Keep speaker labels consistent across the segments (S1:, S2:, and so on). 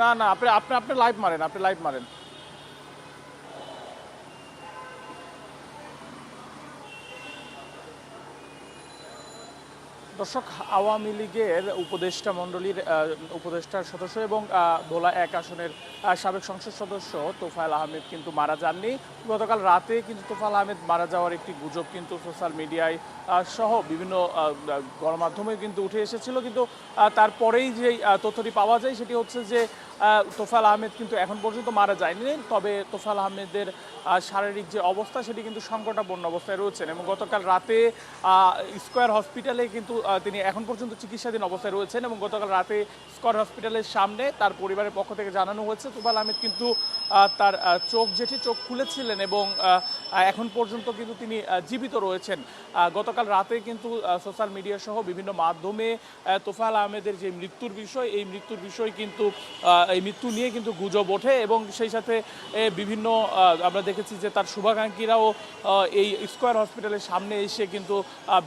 S1: না না আপনি আপনি আপনি লাইভ মারেন আপনি লাইভ মারেন দর্শক আওয়ামী লীগের উপদেষ্টা মণ্ডলীর উপদেষ্টার সদস্য এবং ভোলা এক আসনের সাবেক সংসদ সদস্য তোফায়ল আহমেদ কিন্তু মারা যাননি গতকাল রাতে কিন্তু তোফাল আহমেদ মারা যাওয়ার একটি গুজব কিন্তু সোশ্যাল মিডিয়ায় সহ বিভিন্ন গণমাধ্যমে কিন্তু উঠে এসেছিল কিন্তু তারপরেই যে তথ্যটি পাওয়া যায় সেটি হচ্ছে যে তোফাল আহমেদ কিন্তু এখন পর্যন্ত মারা যায়নি তবে তোফাল আহমেদের শারীরিক যে অবস্থা সেটি কিন্তু সংকটাপন্ন অবস্থায় রয়েছেন এবং গতকাল রাতে স্কোয়ার হসপিটালে কিন্তু তিনি এখন পর্যন্ত চিকিৎসাধীন অবস্থায় রয়েছেন এবং গতকাল রাতে স্কোয়ার হসপিটালের সামনে তার পরিবারের পক্ষ থেকে জানানো হয়েছে তোফাল আহমেদ কিন্তু তার চোখ যেটি চোখ খুলেছিলেন এবং এখন পর্যন্ত কিন্তু তিনি জীবিত রয়েছেন গতকাল রাতে কিন্তু সোশ্যাল মিডিয়া সহ বিভিন্ন মাধ্যমে তোফাল আহমেদের যে মৃত্যুর বিষয় এই মৃত্যুর বিষয় কিন্তু এই মৃত্যু নিয়ে কিন্তু গুজব ওঠে এবং সেই সাথে বিভিন্ন আমরা দেখেছি যে তার শুভাকাঙ্ক্ষীরাও এই স্কোয়ার হসপিটালের সামনে এসে কিন্তু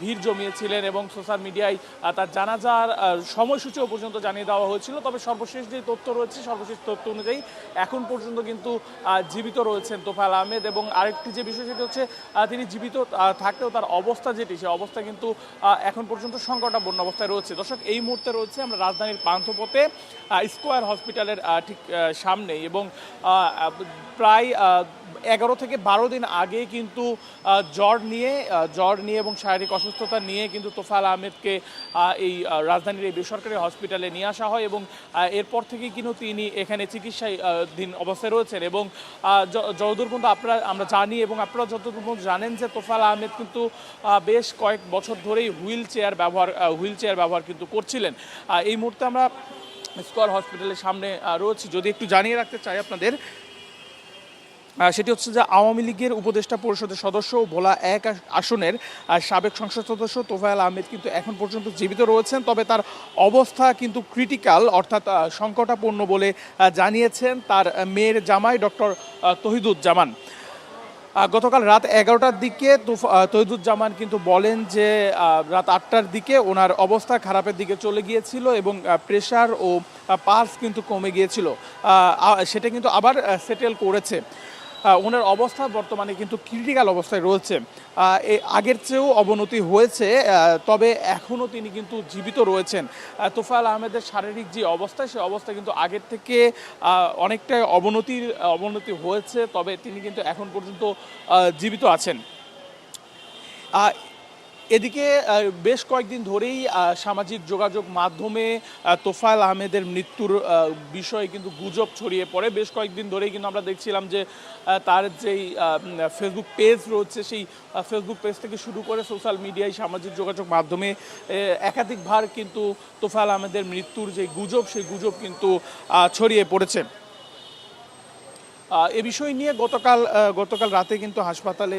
S1: ভিড় জমিয়েছিলেন এবং সোশ্যাল মিডিয়ায় তার জানাজার সময়সূচিও পর্যন্ত জানিয়ে দেওয়া হয়েছিল তবে সর্বশেষ যে তথ্য রয়েছে সর্বশেষ তথ্য অনুযায়ী এখন পর্যন্ত কিন্তু জীবিত রয়েছেন তোফাল আহমেদ এবং আরেকটি যে বিষয় সেটি হচ্ছে তিনি জীবিত থাকলেও তার অবস্থা যেটি সে অবস্থা কিন্তু এখন পর্যন্ত সংকটাপন্ন অবস্থায় রয়েছে দর্শক এই মুহূর্তে রয়েছে আমরা রাজধানীর পান্থপথে স্কোয়ার হসপিটাল হাসপাতালের ঠিক সামনে এবং প্রায় এগারো থেকে বারো দিন আগে কিন্তু জ্বর নিয়ে জ্বর নিয়ে এবং শারীরিক অসুস্থতা নিয়ে কিন্তু তোফাল আহমেদকে এই রাজধানীর এই বেসরকারি হসপিটালে নিয়ে আসা হয় এবং এরপর থেকেই কিন্তু তিনি এখানে চিকিৎসায় দিন অবস্থায় রয়েছেন এবং যতদূর পর্যন্ত আপনারা আমরা জানি এবং আপনারা যতদূর পর্যন্ত জানেন যে তোফাল আহমেদ কিন্তু বেশ কয়েক বছর ধরেই হুইল চেয়ার ব্যবহার হুইল চেয়ার ব্যবহার কিন্তু করছিলেন এই মুহূর্তে আমরা স্কোয়ার হসপিটালের সামনে রয়েছে যদি একটু জানিয়ে রাখতে চাই আপনাদের সেটি হচ্ছে যে আওয়ামী লীগের উপদেষ্টা পরিষদের সদস্য ভোলা এক আসনের সাবেক সংসদ সদস্য তোফায়াল আহমেদ কিন্তু এখন পর্যন্ত জীবিত রয়েছেন তবে তার অবস্থা কিন্তু ক্রিটিক্যাল অর্থাৎ সংকটাপূর্ণ বলে জানিয়েছেন তার মেয়ের জামাই ডক্টর তহিদুজ্জামান গতকাল রাত এগারোটার দিকে তৈদুজ্জামান কিন্তু বলেন যে রাত আটটার দিকে ওনার অবস্থা খারাপের দিকে চলে গিয়েছিল এবং প্রেশার ও পার্স কিন্তু কমে গিয়েছিল সেটা কিন্তু আবার সেটেল করেছে ওনার অবস্থা বর্তমানে কিন্তু ক্রিটিক্যাল অবস্থায় রয়েছে আগের চেয়েও অবনতি হয়েছে তবে এখনও তিনি কিন্তু জীবিত রয়েছেন তোফাল আহমেদের শারীরিক যে অবস্থা সে অবস্থা কিন্তু আগের থেকে অনেকটাই অবনতির অবনতি হয়েছে তবে তিনি কিন্তু এখন পর্যন্ত জীবিত আছেন এদিকে বেশ কয়েকদিন ধরেই সামাজিক যোগাযোগ মাধ্যমে তোফায়েল আহমেদের মৃত্যুর বিষয়ে কিন্তু গুজব ছড়িয়ে পড়ে বেশ কয়েকদিন ধরেই কিন্তু আমরা দেখছিলাম যে তার যেই ফেসবুক পেজ রয়েছে সেই ফেসবুক পেজ থেকে শুরু করে সোশ্যাল মিডিয়ায় সামাজিক যোগাযোগ মাধ্যমে একাধিকবার কিন্তু তোফায়েল আহমেদের মৃত্যুর যে গুজব সেই গুজব কিন্তু ছড়িয়ে পড়েছে এ বিষয় নিয়ে গতকাল গতকাল রাতে কিন্তু হাসপাতালে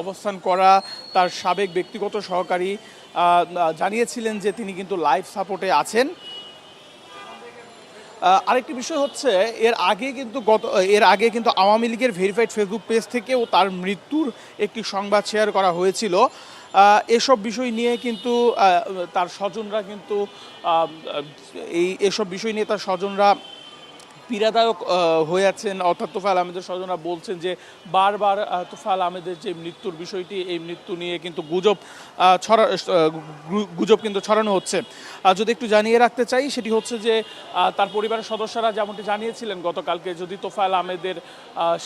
S1: অবস্থান করা তার সাবেক ব্যক্তিগত সহকারী জানিয়েছিলেন যে তিনি কিন্তু লাইফ সাপোর্টে আছেন আরেকটি বিষয় হচ্ছে এর আগে কিন্তু গত এর আগে কিন্তু আওয়ামী লীগের ভেরিফাইড ফেসবুক পেজ থেকেও তার মৃত্যুর একটি সংবাদ শেয়ার করা হয়েছিল এসব বিষয় নিয়ে কিন্তু তার স্বজনরা কিন্তু এই এসব বিষয় নিয়ে তার স্বজনরা পীড়াদায়ক হয়ে আছেন অর্থাৎ তোফাল আহমেদের স্বজনরা বলছেন যে বারবার তোফাল আহমেদের যে মৃত্যুর বিষয়টি এই মৃত্যু নিয়ে কিন্তু গুজব ছড়া গুজব কিন্তু ছড়ানো হচ্ছে যদি একটু জানিয়ে রাখতে চাই সেটি হচ্ছে যে তার পরিবারের সদস্যরা যেমনটি জানিয়েছিলেন গতকালকে যদি তোফাল আহমেদের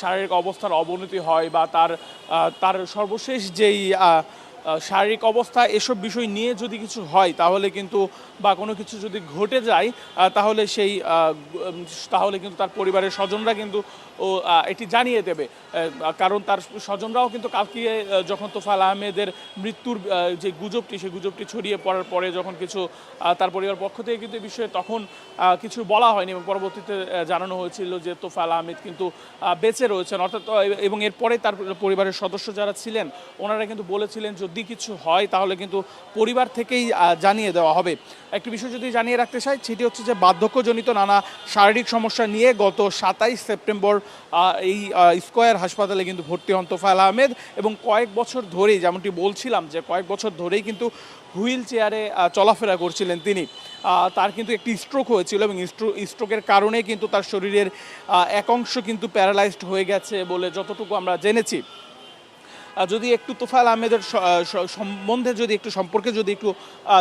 S1: শারীরিক অবস্থার অবনতি হয় বা তার তার সর্বশেষ যেই শারীরিক অবস্থা এসব বিষয় নিয়ে যদি কিছু হয় তাহলে কিন্তু বা কোনো কিছু যদি ঘটে যায় তাহলে সেই তাহলে কিন্তু তার পরিবারের স্বজনরা কিন্তু ও এটি জানিয়ে দেবে কারণ তার স্বজনরাও কিন্তু কালকে যখন তোফাল আহমেদের মৃত্যুর যে গুজবটি সেই গুজবটি ছড়িয়ে পড়ার পরে যখন কিছু তার পরিবার পক্ষ থেকে কিন্তু বিষয়ে তখন কিছু বলা হয়নি এবং পরবর্তীতে জানানো হয়েছিল যে তোফাল আহমেদ কিন্তু বেঁচে রয়েছেন অর্থাৎ এবং এরপরে তার পরিবারের সদস্য যারা ছিলেন ওনারা কিন্তু বলেছিলেন যদি কিছু হয় তাহলে কিন্তু পরিবার থেকেই জানিয়ে দেওয়া হবে একটি বিষয় যদি জানিয়ে রাখতে চাই সেটি হচ্ছে যে বার্ধক্যজনিত নানা শারীরিক সমস্যা নিয়ে গত সাতাইশ সেপ্টেম্বর এই স্কোয়ার হাসপাতালে কিন্তু ভর্তি হন তোফায়ল আহমেদ এবং কয়েক বছর ধরেই যেমনটি বলছিলাম যে কয়েক বছর ধরেই কিন্তু হুইল চেয়ারে চলাফেরা করছিলেন তিনি তার কিন্তু একটি স্ট্রোক হয়েছিল এবং স্ট্রোকের কারণে কিন্তু তার শরীরের এক অংশ কিন্তু প্যারালাইজড হয়ে গেছে বলে যতটুকু আমরা জেনেছি যদি একটু তোফাল আহমেদের সম্বন্ধে যদি একটু সম্পর্কে যদি একটু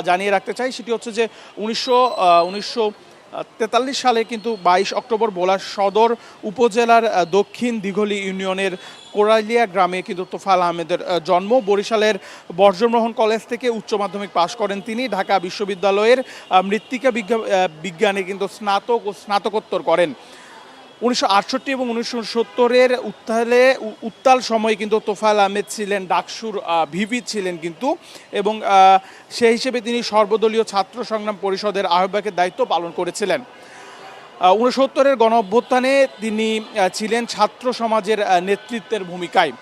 S1: জানিয়ে রাখতে চাই সেটি হচ্ছে যে উনিশশো উনিশশো তেতাল্লিশ সালে কিন্তু বাইশ অক্টোবর বোলা সদর উপজেলার দক্ষিণ দিঘলি ইউনিয়নের কোরালিয়া গ্রামে কিন্তু তোফাল আহমেদের জন্ম বরিশালের বর্জমোহন কলেজ থেকে উচ্চ মাধ্যমিক পাশ করেন তিনি ঢাকা বিশ্ববিদ্যালয়ের মৃত্তিকা বিজ্ঞানে কিন্তু স্নাতক ও স্নাতকোত্তর করেন উনিশশো এবং উনিশশো সত্তরের উত্তালে উত্তাল সময়ে কিন্তু তোফায়েল আহমেদ ছিলেন ডাকসুর ভিভি ছিলেন কিন্তু এবং সেই হিসেবে তিনি সর্বদলীয় ছাত্র সংগ্রাম পরিষদের আহ্বায়কের দায়িত্ব পালন করেছিলেন উনসত্তরের গণ অভ্যুত্থানে তিনি ছিলেন ছাত্র সমাজের নেতৃত্বের ভূমিকায়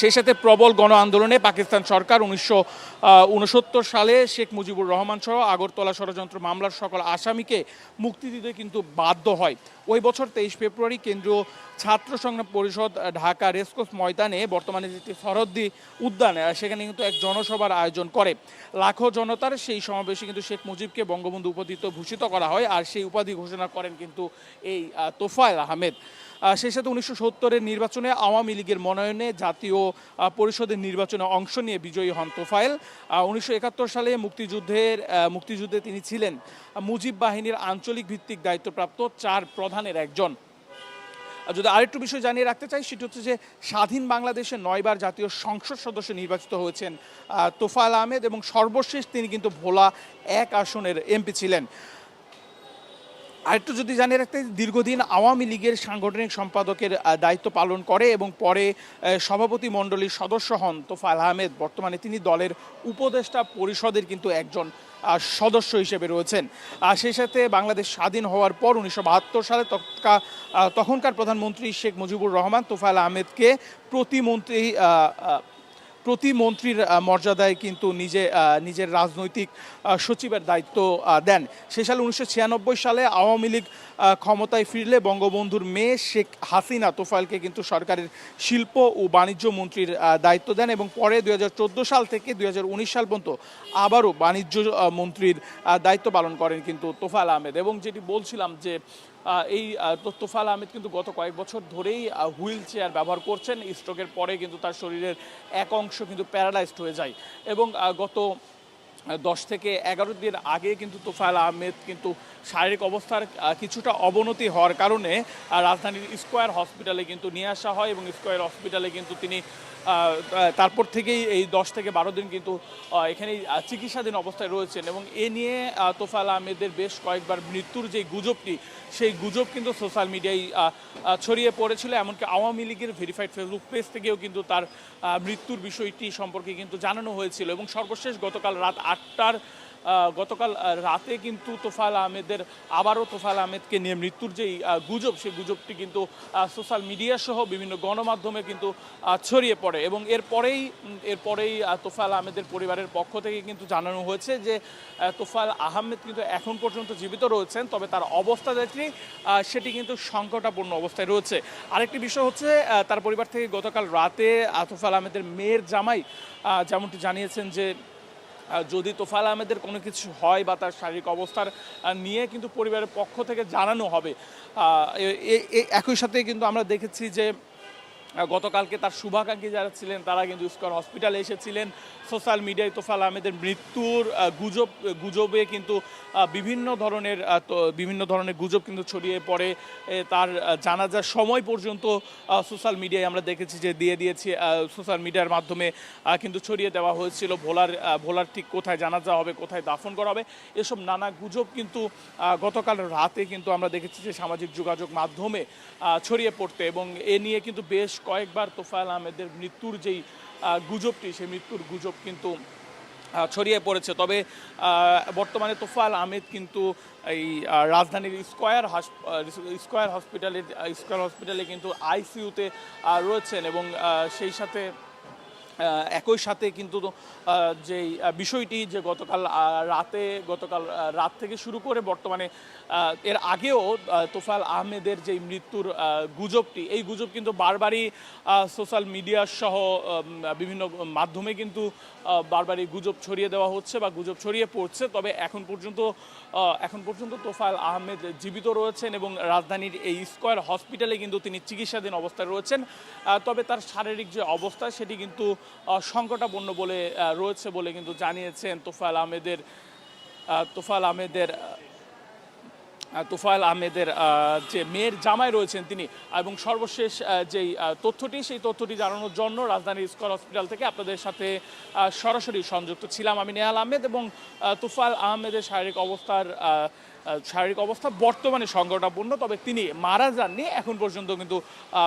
S1: সেই সাথে প্রবল গণ আন্দোলনে পাকিস্তান সরকার উনিশশো উনসত্তর সালে শেখ মুজিবুর রহমান সহ আগরতলা ষড়যন্ত্র মামলার সকল আসামিকে মুক্তি দিতে কিন্তু বাধ্য হয় ওই বছর তেইশ ফেব্রুয়ারি কেন্দ্রীয় ছাত্র সংগ্রাম পরিষদ ঢাকা রেসকোর্স ময়দানে বর্তমানে যেটি সরদ্দি উদ্যানে সেখানে কিন্তু এক জনসভার আয়োজন করে লাখো জনতার সেই সমাবেশে কিন্তু শেখ মুজিবকে বঙ্গবন্ধু উপাধিতে ভূষিত করা হয় আর সেই উপাধি ঘোষণা করেন কিন্তু এই তোফায়েল আহমেদ সেই সাথে উনিশশো সত্তরের নির্বাচনে আওয়ামী লীগের মনোনয়নে জাতীয় পরিষদের নির্বাচনে অংশ নিয়ে বিজয়ী হন তোফায়েল উনিশশো একাত্তর সালে মুক্তিযুদ্ধের মুক্তিযুদ্ধে তিনি ছিলেন মুজিব বাহিনীর আঞ্চলিক ভিত্তিক দায়িত্বপ্রাপ্ত চার প্রধান প্রধানের একজন যদি আরেকটু বিষয় জানিয়ে রাখতে চাই সেটি হচ্ছে যে স্বাধীন বাংলাদেশে নয়বার জাতীয় সংসদ সদস্য নির্বাচিত হয়েছেন তোফাল আহমেদ এবং সর্বশেষ তিনি কিন্তু ভোলা এক আসনের এমপি ছিলেন আরেকটু যদি জানিয়ে রাখতে দীর্ঘদিন আওয়ামী লীগের সাংগঠনিক সম্পাদকের দায়িত্ব পালন করে এবং পরে সভাপতি মণ্ডলীর সদস্য হন তোফাল আহমেদ বর্তমানে তিনি দলের উপদেষ্টা পরিষদের কিন্তু একজন সদস্য হিসেবে রয়েছেন আর সেই সাথে বাংলাদেশ স্বাধীন হওয়ার পর উনিশশো সালে তখনকার প্রধানমন্ত্রী শেখ মুজিবুর রহমান তোফায়েল আহমেদকে প্রতিমন্ত্রী প্রতিমন্ত্রীর মর্যাদায় কিন্তু নিজে নিজের রাজনৈতিক সচিবের দায়িত্ব দেন সে সালে উনিশশো সালে আওয়ামী লীগ ক্ষমতায় ফিরলে বঙ্গবন্ধুর মেয়ে শেখ হাসিনা তোফায়েলকে কিন্তু সরকারের শিল্প ও বাণিজ্য মন্ত্রীর দায়িত্ব দেন এবং পরে দুই সাল থেকে দুই সাল পর্যন্ত আবারও বাণিজ্য মন্ত্রীর দায়িত্ব পালন করেন কিন্তু তোফায়েল আহমেদ এবং যেটি বলছিলাম যে এই তোফাল আহমেদ কিন্তু গত কয়েক বছর ধরেই হুইল চেয়ার ব্যবহার করছেন স্ট্রোকের পরে কিন্তু তার শরীরের এক অংশ কিন্তু প্যারালাইজড হয়ে যায় এবং গত দশ থেকে এগারো দিন আগে কিন্তু তোফায়াল আহমেদ কিন্তু শারীরিক অবস্থার কিছুটা অবনতি হওয়ার কারণে রাজধানীর স্কোয়ার হসপিটালে কিন্তু নিয়ে আসা হয় এবং স্কোয়ার হসপিটালে কিন্তু তিনি তারপর থেকেই এই দশ থেকে বারো দিন কিন্তু এখানেই চিকিৎসাধীন অবস্থায় রয়েছেন এবং এ নিয়ে তোফাল আহমেদের বেশ কয়েকবার মৃত্যুর যে গুজবটি সেই গুজব কিন্তু সোশ্যাল মিডিয়ায় ছড়িয়ে পড়েছিল এমনকি আওয়ামী লীগের ভেরিফাইড ফেসবুক পেজ থেকেও কিন্তু তার মৃত্যুর বিষয়টি সম্পর্কে কিন্তু জানানো হয়েছিল এবং সর্বশেষ গতকাল রাত আটটার গতকাল রাতে কিন্তু তোফাল আহমেদের আবারও তোফাল আহমেদকে নিয়ে মৃত্যুর যেই গুজব সেই গুজবটি কিন্তু সোশ্যাল মিডিয়া সহ বিভিন্ন গণমাধ্যমে কিন্তু ছড়িয়ে পড়ে এবং এরপরেই এরপরেই তোফাল আহমেদের পরিবারের পক্ষ থেকে কিন্তু জানানো হয়েছে যে তোফাল আহমেদ কিন্তু এখন পর্যন্ত জীবিত রয়েছেন তবে তার অবস্থা যেটি সেটি কিন্তু সংকটাপূর্ণ অবস্থায় রয়েছে আরেকটি বিষয় হচ্ছে তার পরিবার থেকে গতকাল রাতে তোফাল আহমেদের মেয়ের জামাই যেমনটি জানিয়েছেন যে যদি তোফাল আহমেদের কোনো কিছু হয় বা তার শারীরিক অবস্থার নিয়ে কিন্তু পরিবারের পক্ষ থেকে জানানো হবে একই সাথে কিন্তু আমরা দেখেছি যে গতকালকে তার শুভাকাঙ্ক্ষী যারা ছিলেন তারা কিন্তু ইস্কর হসপিটালে এসেছিলেন সোশ্যাল মিডিয়ায় তোফাল আহমেদের মৃত্যুর গুজব গুজবে কিন্তু বিভিন্ন ধরনের বিভিন্ন ধরনের গুজব কিন্তু ছড়িয়ে পড়ে তার জানাজার সময় পর্যন্ত সোশ্যাল মিডিয়ায় আমরা দেখেছি যে দিয়ে দিয়েছি সোশ্যাল মিডিয়ার মাধ্যমে কিন্তু ছড়িয়ে দেওয়া হয়েছিল ভোলার ভোলার ঠিক কোথায় জানাজা হবে কোথায় দাফন করা হবে এসব নানা গুজব কিন্তু গতকাল রাতে কিন্তু আমরা দেখেছি যে সামাজিক যোগাযোগ মাধ্যমে ছড়িয়ে পড়তে এবং এ নিয়ে কিন্তু বেশ কয়েকবার তোফায়েল আহমেদের মৃত্যুর যেই গুজবটি সেই মৃত্যুর গুজব কিন্তু ছড়িয়ে পড়েছে তবে বর্তমানে তোফাল আহমেদ কিন্তু এই রাজধানীর স্কোয়ার স্কোয়ার হসপিটালে স্কোয়ার হসপিটালে কিন্তু আইসিউতে রয়েছেন এবং সেই সাথে একই সাথে কিন্তু যে বিষয়টি যে গতকাল রাতে গতকাল রাত থেকে শুরু করে বর্তমানে এর আগেও তোফাল আহমেদের যে মৃত্যুর গুজবটি এই গুজব কিন্তু বারবারই সোশ্যাল মিডিয়ার সহ বিভিন্ন মাধ্যমে কিন্তু বারবারই গুজব ছড়িয়ে দেওয়া হচ্ছে বা গুজব ছড়িয়ে পড়ছে তবে এখন পর্যন্ত এখন পর্যন্ত তোফাল আহমেদ জীবিত রয়েছেন এবং রাজধানীর এই স্কোয়ার হসপিটালে কিন্তু তিনি চিকিৎসাধীন অবস্থায় রয়েছেন তবে তার শারীরিক যে অবস্থা সেটি কিন্তু সংকটাপন্ন বলে রয়েছে বলে কিন্তু জানিয়েছেন তোফাল আহমেদের তোফাল আহমেদের তোফায়েল আহমেদের যে মেয়ের জামাই রয়েছেন তিনি এবং সর্বশেষ যেই তথ্যটি সেই তথ্যটি জানানোর জন্য রাজধানীর স্কয়ার হসপিটাল থেকে আপনাদের সাথে সরাসরি সংযুক্ত ছিলাম আমি নেহাল আহমেদ এবং তোফায়েল আহমেদের শারীরিক অবস্থার শারীরিক অবস্থা বর্তমানে সংকটাপূর্ণ তবে তিনি মারা যাননি এখন পর্যন্ত কিন্তু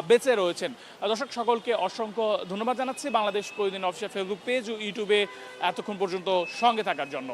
S1: বেঁচে রয়েছেন দর্শক সকলকে অসংখ্য ধন্যবাদ জানাচ্ছি বাংলাদেশ প্রতিদিন অফিসের ফেসবুক পেজ ও ইউটিউবে এতক্ষণ পর্যন্ত সঙ্গে থাকার জন্য